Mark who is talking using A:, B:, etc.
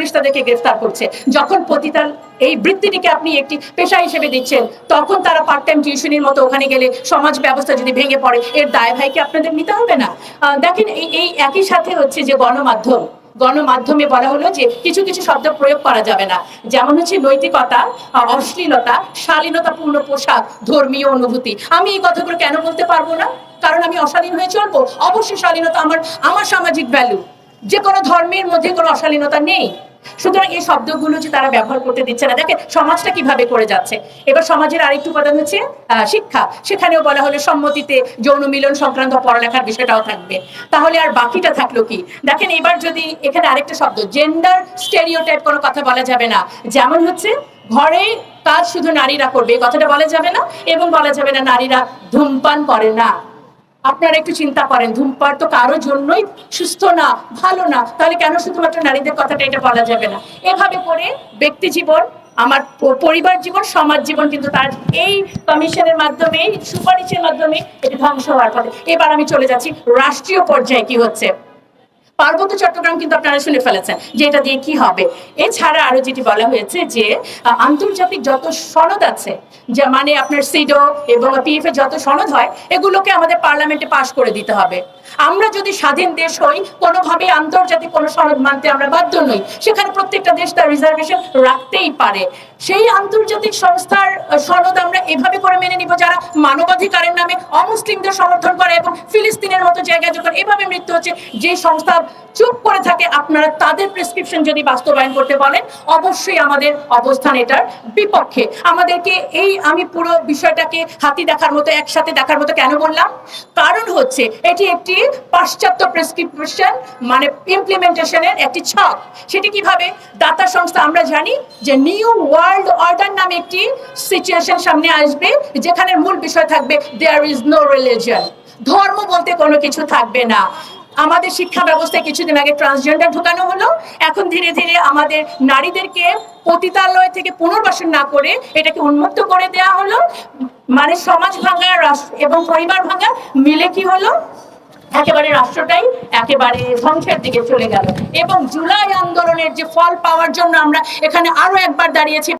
A: Police তাদেরকে গ্রেফতার করছে। যখন পতিতার এই বৃত্তিটিকে আপনি একটি পেশা হিসেবে দিচ্ছেন, তখন তারা পার্ট টাইম টিউশনির মতো ওখানে গেলে সমাজ ব্যবস্থা যদি ভেঙে পড়ে, এর দায় ভাইকে আপনাদের নিতে হবে না। দেখেন এই একই সাথে হচ্ছে যে গণমাধ্যম। গণমাধ্যমে বলা হলো যে কিছু কিছু শব্দ প্রয়োগ করা যাবে না। যেমন হচ্ছে নৈতিকতা অশ্লীলতা, শালীনতাপূর্ণ পোশাক, ধর্মীয় অনুভূতি। আমি এই কথাগুলো কেন বলতে পারব না? কারণ আমি অশালীন হয়ে চলবো? অবশ্যই শালীনতা আমার আমার সামাজিক ভ্যালু যে কোনো ধর্মের মধ্যে কোনো অশালীনতা নেই। সুতরাং এই শব্দগুলো যে তারা ব্যবহার করতে দিচ্ছে না, দেখেন সমাজটা কীভাবে করে যাচ্ছে। এবার সমাজের আরেকটু উপাদান হচ্ছে শিক্ষা। সেখানেও বলা হলো সম্মতিতে যৌন মিলন সংক্রান্ত পড়ালেখার বিষয়টাও থাকবে। তাহলে আর বাকিটা থাকল কি? দেখেন এবার যদি এখানে আরেকটা শব্দ জেন্ডার স্টেরিওটাইপ কোনো কথা বলা যাবে না। যেমন হচ্ছে, ঘরে কাজ শুধু নারীরা করবে, এই কথাটা বলা যাবে না, এবং বলা যাবে না নারীরা ধূমপান করে না। আপনারা একটু চিন্তা করেন, ধূমপান তো কারোর জন্যই সুস্থ না, ভালো না, তাহলে কেন শুধুমাত্র নারীদের কথাটা এটা বলা যাবে না? এভাবে করে ব্যক্তি জীবন, আমার পরিবার জীবন, সমাজ জীবন কিন্তু তার এই কমিশনের মাধ্যমে সুপারিশের মাধ্যমে এটি ধ্বংস হওয়ার ফলে এবার আমি চলে যাচ্ছি, রাষ্ট্রীয় পর্যায়ে কি হচ্ছে? পার্বত্য চট্টগ্রাম কিন্তু আপনারা শুনে ফেলেছেন যে এটা দিয়ে কি হবে। এছাড়া আরও যেটি বলা হয়েছে যে আন্তর্জাতিক যত সনদ আছে, যা মানে আপনার সিডো এবং পিএফ এর যত সনদ হয়, এগুলোকে আমাদের পার্লামেন্টে পাশ করে দিতে হবে। আমরা যদি স্বাধীন দেশ হই, কোনোভাবে আন্তর্জাতিক কোনো সনদ মানতে আমরা বাধ্য নই। সেখানে প্রত্যেকটা দেশ তার রিজার্ভেশন রাখতেই পারে। সেই আন্তর্জাতিক সংস্থার সনদ আমরা এভাবে করে মেনে নিব যারা মানবাধিকারের নামে অমুসলিমদের সমর্থন করে এবং ফিলিস্তিনের মতো জায়গায় যখন এভাবে মৃত্যু হচ্ছে, যে সংস্থা চুপ করে থাকে, আপনারা তাদের প্রেসক্রিপশন যদি বাস্তবায়ন করতে বলেন, অবশ্যই আমাদের অবস্থান এটার বিপক্ষে। আমাদেরকে এই আমি পুরো বিষয়টাকে হাতি দেখার মতো, একসাথে দেখার মতো কেন বললাম? কারণ হচ্ছে, এটি একটি পাশ্চাত্য প্রেসক্রিপশন মানে ইমপ্লিমেন্টেশনের একটি ছক। সেটি কীভাবে? দাতা সংস্থা, আমরা জানি যে নিউ ওয়ার্ল্ড অর্ডার নামে একটি সিচুয়েশন সামনে আসবে, যেখানে মূল বিষয় থাকবে দেয়ার ইজ নো রিলিজন ধর্ম বলতে কোনো কিছু থাকবে না। আমাদের শিক্ষা ব্যবস্থায় কিছুদিন আগে ট্রান্সজেন্ডার ঢুকানো হলো। এখন ধীরে ধীরে আমাদের নারীদেরকে পতিতালয় থেকে পুনর্বাসন না করে এটাকে উন্মুক্ত করে দেওয়া হলো। মানে সমাজ ভাঙা এবং পরিবার ভাঙা, মিলে কি হলো? একেবারে রাষ্ট্রটাই একেবারে ধ্বংসের দিকে চলে গেল। এবং জুলাই আন্দোলনের যে ফল পাওয়ার জন্য আমরা এখানে আরও একবার দাঁড়িয়েছি।